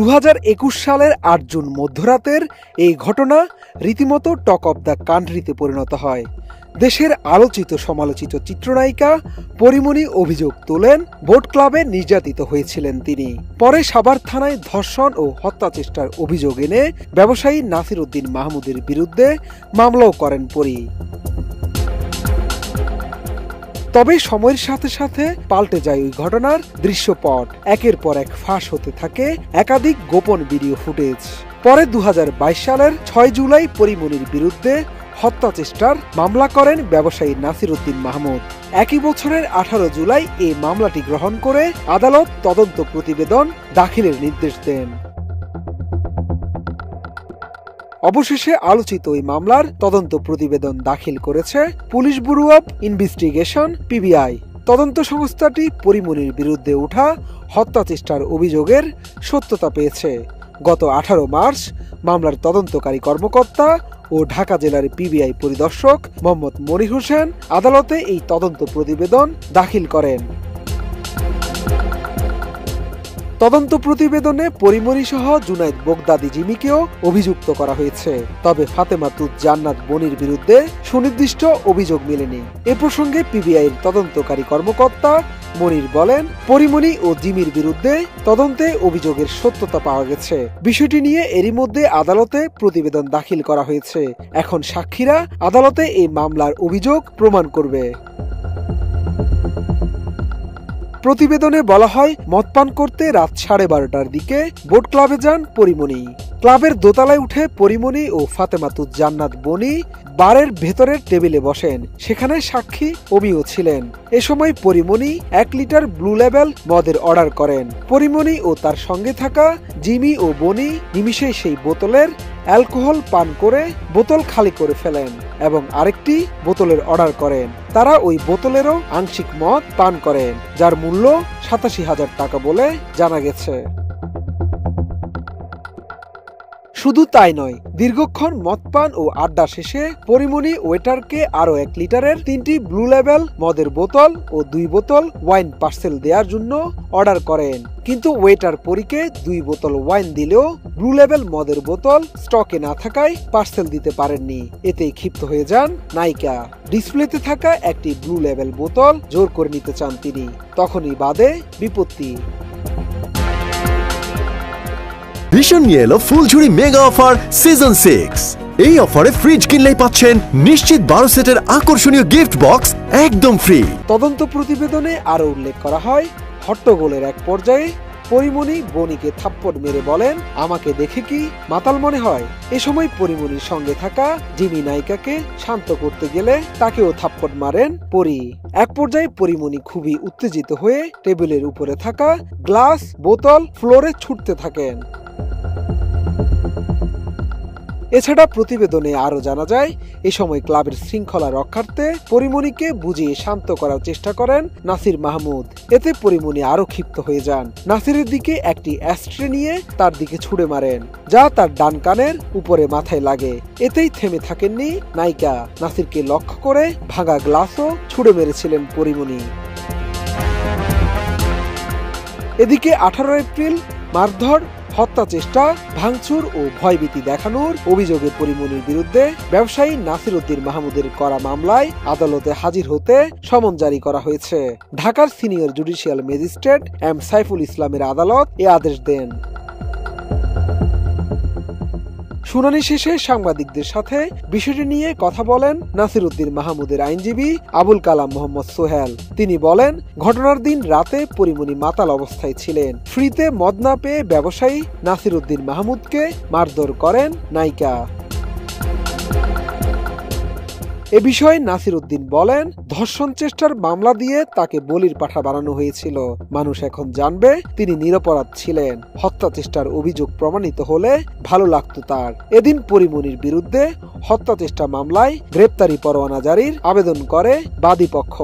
দু হাজার একুশ সালের আট জুন মধ্যরাতের এই ঘটনা রীতিমতো টক অব দ্য কান্ট্রিতে পরিণত হয়। দেশের আলোচিত সমালোচিত চিত্রনায়িকা পরিমণি অভিযোগ তোলেন, বোট ক্লাবে নির্যাতিত হয়েছিলেন তিনি। পরে সাভার থানায় ধর্ষণ ও হত্যা চেষ্টার অভিযোগ এনে ব্যবসায়ী নাসির উদ্দিন মাহমুদের বিরুদ্ধে মামলাও করেন পরি। তবে সময়ের সাথে সাথে পাল্টে যায় ওই ঘটনার দৃশ্যপট। একের পর এক ফাঁস হতে থাকে একাধিক গোপন ভিডিও ফুটেজ। পরে দু হাজার বাইশ সালের ছয় জুলাই পরিমণির বিরুদ্ধে হত্যা চেষ্টার মামলা করেন ব্যবসায়ী নাসির উদ্দিন মাহমুদ। একই বছরের আঠারো জুলাই এই মামলাটি গ্রহণ করে আদালত তদন্ত প্রতিবেদন দাখিলের নির্দেশ দেন। অবশেষে আলোচিত ওই মামলার তদন্ত প্রতিবেদন দাখিল করেছে police bureau of investigation, PBI. তদন্ত সংস্থাটি পরিমণির বিরুদ্ধে ওঠা হত্যা চেষ্টার অভিযোগের সত্যতা পেয়েছে। গত আঠারো মার্চ মামলার তদন্তকারী কর্মকর্তা ও ঢাকা জেলার পিবিআই পরিদর্শক মোহাম্মদ মনির হোসেন আদালতে এই তদন্ত প্রতিবেদন দাখিল করেন। তদন্ত প্রতিবেদনে পরিমণি সহ জুনাইদ বোগদাদি জিমিকেও অভিযুক্ত করা হয়েছে। তবে ফাতেমাতুজ জান্নাত বনির বিরুদ্ধে সুনির্দিষ্ট অভিযোগ মেলেনি। এ প্রসঙ্গে পিবিআইয়ের তদন্তকারী কর্মকর্তা মনির বলেন, পরিমণি ও জিমির বিরুদ্ধে তদন্তে অভিযোগের সত্যতা পাওয়া গেছে। বিষয়টি নিয়ে এরই মধ্যে আদালতে প্রতিবেদন দাখিল করা হয়েছে। এখন সাক্ষীরা আদালতে এই মামলার অভিযোগ প্রমাণ করবে। প্রতিবেদনে বলা হয় মদ পান করতে রাত সাড়ে বারোটার দিকে বোট ক্লাবে যান পরিমণি। ক্লাবের দোতলায় উঠে পরিমণি ও ফাতেমাতুজ জান্নাত বনি বারের ভেতরের টেবিলে বসেন। সেখানে সাক্ষী অমিও ছিলেন। এ সময় পরিমণি এক লিটার ব্লু লেভেল মদের অর্ডার করেন। পরিমণি ও তার সঙ্গে থাকা জিমি ও বনি নিমিষেই সেই বোতলের অ্যালকোহল পান করে বোতল খালি করে ফেলেন এবং আরেকটি বোতলের অর্ডার করেন। তারা ওই বোতলেরও আংশিক মদ পান করেন, যার মূল্য সাতাশি হাজার টাকা বলে জানা গেছে। শুধু তাই নয়, দীর্ঘক্ষণ মদ পান ও আড্ডা শেষে পরিমণি ওয়েটারকে আরও এক লিটারের তিনটি ব্লু লেভেল মদের বোতল ও দুই বোতল ওয়াইন পার্সেল দেওয়ার জন্য অর্ডার করেন। কিন্তু ওয়েটার পরীকে দুই বোতল ওয়াইন দিলেও ব্লু লেভেল মদের বোতল স্টকে না থাকায় পার্সেল দিতে পারেননি। এতেই ক্ষিপ্ত হয়ে যান নায়িকা। ডিসপ্লেতে থাকা একটি ব্লু লেভেল বোতল জোর করে নিতে চান তিনি। তখনই বাদে বিপত্তি। ভীষণ নিয়ে এলো ফুলঝুরি মেগা অফার সিজন সিক্স এই অফারে ফ্রিজ কিনলেই পাচ্ছেন নিশ্চিত বারো সেটের আকর্ষণীয় গিফট বক্স একদম ফ্রি তদন্ত প্রতিবেদনে আরও উল্লেখ করা হয়, হট্টগোলের এক পর্যায়ে পরিমণি বনিকে থাপ্পড় মেরে বলেন, আমাকে দেখে কি মাতাল মনে হয়? এ সময় পরিমণির সঙ্গে থাকা জিমি নায়িকাকে শান্ত করতে গেলে তাকেও থাপ্পড় মারেন পরি। এক পর্যায়ে পরিমণি খুবই উত্তেজিত হয়ে টেবিলের উপরে থাকা গ্লাস, বোতল, ফ্লোরে ছুটতে থাকেন। এছাড়া প্রতিবেদনে আরও জানা যায়, এ সময় ক্লাবের শৃঙ্খলা রক্ষার্থে পরিমণিকে বুঝিয়ে শান্ত করার চেষ্টা করেন নাসির মাহমুদ। এতে পরিমণি আরও ক্ষিপ্ত হয়ে যান। নাসিরের দিকে একটি অ্যাস্ট্রে নিয়ে তার দিকে ছুড়ে মারেন, যা তার ডান কানের উপরে মাথায় লাগে। এতেই থেমে থাকেননি নায়িকা। নাসিরকে লক্ষ্য করে ভাঙা গ্লাসও ছুড়ে মেরেছিলেন পরিমণি। এদিকে আঠারো এপ্রিল, মারধর হত্যা চেষ্টা, ভাঙচুর ও ভয়ভীতি দেখানোর অভিযোগে পরিমনির বিরুদ্ধে ব্যবসায়ী নাসির উদ্দিন মাহমুদের করা মামলায় আদালতে হাজির হতে সমন জারি করা হয়েছে। ঢাকার senior judicial magistrate M Saiful ইসলামের আদালত এ আদেশ দেন। শুনানি শেষে সাংবাদিকদের সাথে বিষয়টি নিয়ে কথা বলেন নাসির উদ্দিন মাহমুদের আইনজীবী আবুল কালাম মোহাম্মদ সোহেল। তিনি বলেন, ঘটনার দিন রাতে পরিমণি মাতাল অবস্থায় ছিলেন। ফ্রিতে মদ না পেয়ে ব্যবসায়ী নাসির উদ্দিন মাহমুদকে মারধর করেন নায়িকা। এ বিষয়ে নাসির উদ্দিন বলেন, ধর্ষণ চেষ্টার মামলা দিয়ে তাকে বলির পাঠা বানানো হয়েছিল। মানুষ এখন জানবে তিনি নিরপরাধ ছিলেন। হত্যা চেষ্টার অভিযোগ প্রমাণিত হলে ভালো লাগত তার। এদিন পরিমনির বিরুদ্ধে হত্যা চেষ্টা মামলায় গ্রেপ্তারি পরোয়ানা জারির আবেদন করে বাদীপক্ষ।